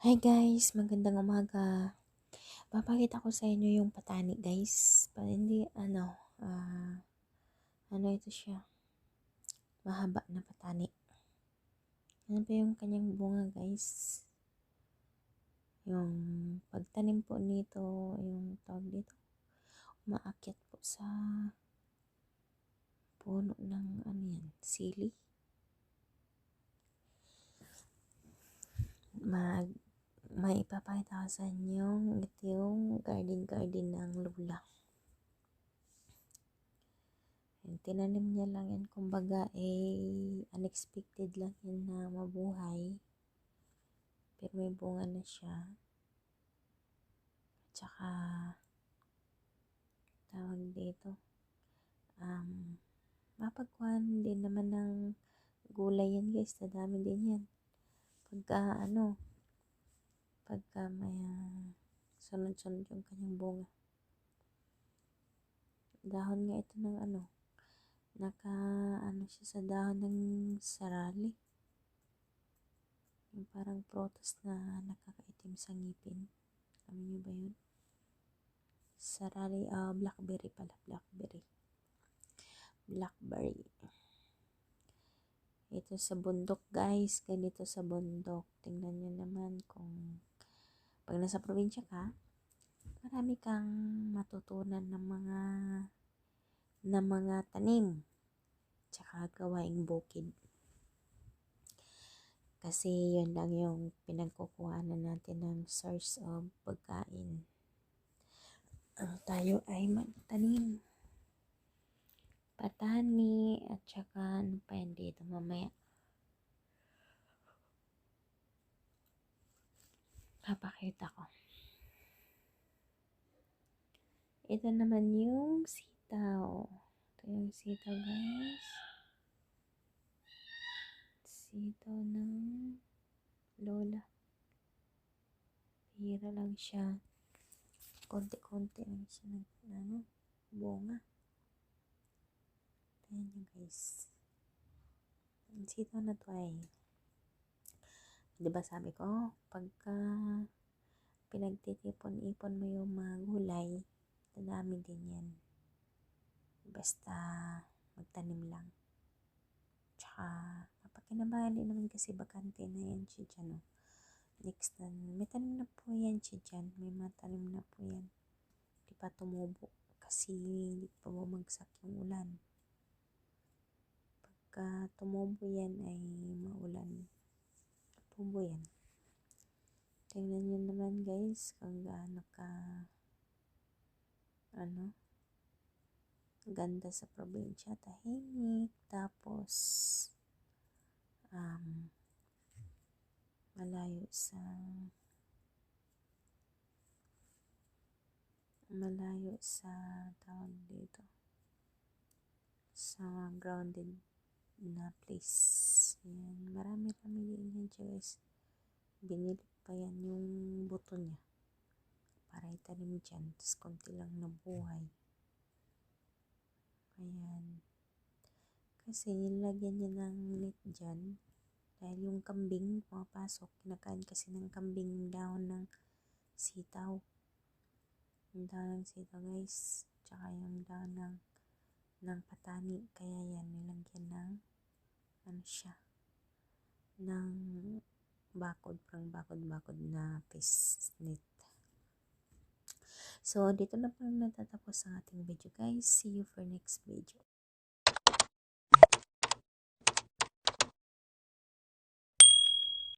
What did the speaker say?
Hi guys, magandang umaga. Papakita ko sa inyo yung patani guys. Pa hindi ano, ah, ano ito siya? Mahaba na patani. Ano ba yung kanyang bunga guys? Yung pagtanim po nito, yung tawag dito, umaakyat po sa puno ng ano yan, sili. Mag may ipapakita ko sa inyo ito yung garden garden ng lula. Yung tinanim niya lang yan kumbaga eh unexpected lang yan na mabuhay. Pero may bunga na siya. At tawag dito um, mapagkuhan din naman ng gulay yan guys. Dadami din yan. Pagka ano pagka may sunod-sunod yung kanyang bunga. Dahon nga ito ng ano, naka ano siya sa dahon ng sarali. Yung parang protos na nakakaitim sa ngipin. Alam niyo ba yun? Sarali, uh, blackberry pala, blackberry. Blackberry. Ito sa bundok guys, ganito sa bundok. Tingnan nyo naman kung pag nasa probinsya ka, marami kang matutunan ng mga ng mga tanim tsaka gawaing bukid. Kasi yun lang yung pinagkukuhanan natin ng source of pagkain. Ang tayo ay magtanim. Patani at saka ano pa yun dito mamaya. Papakita ko. Ito naman yung sitaw. Ito yung sitaw guys. Sitaw ng lola. Hira lang siya. Konti-konti lang siya ng ano, bunga. Ayan yung guys. Ang sitaw na to ay 'Di ba sabi ko, pagka pinagtitipon-ipon mo yung mga gulay, dadami din yan. Basta magtanim lang. Tsaka, mapakinabangan din naman kasi bakante na yan siya dyan. Oh. Next na, may tanim na po yan siya dyan. May matanim na po yan. Di pa tumubo kasi hindi pa bumagsak yung ulan. Pagka tumubo yan ay maulan tubo yan. Tingnan nyo naman guys kung gaano ka ano ganda sa probinsya tahimik tapos um, malayo sa malayo sa tawag dito sa grounded na place. Yan. Marami-rami din yan guys. Binili pa yan yung buto niya. Para itanim dyan. Tapos konti lang nabuhay. Ayan. Kasi nilagyan niya ng net dyan. Dahil yung kambing pumapasok. Kinakain kasi ng kambing dahon ng sitaw. Yung dahon ng sitaw guys. Tsaka yung dahon ng ng patani. Kaya yan, nilagyan ng ano siya ng bakod, parang bakod-bakod na piece knit. So, dito na po natatapos ang ating video guys. See you for next video.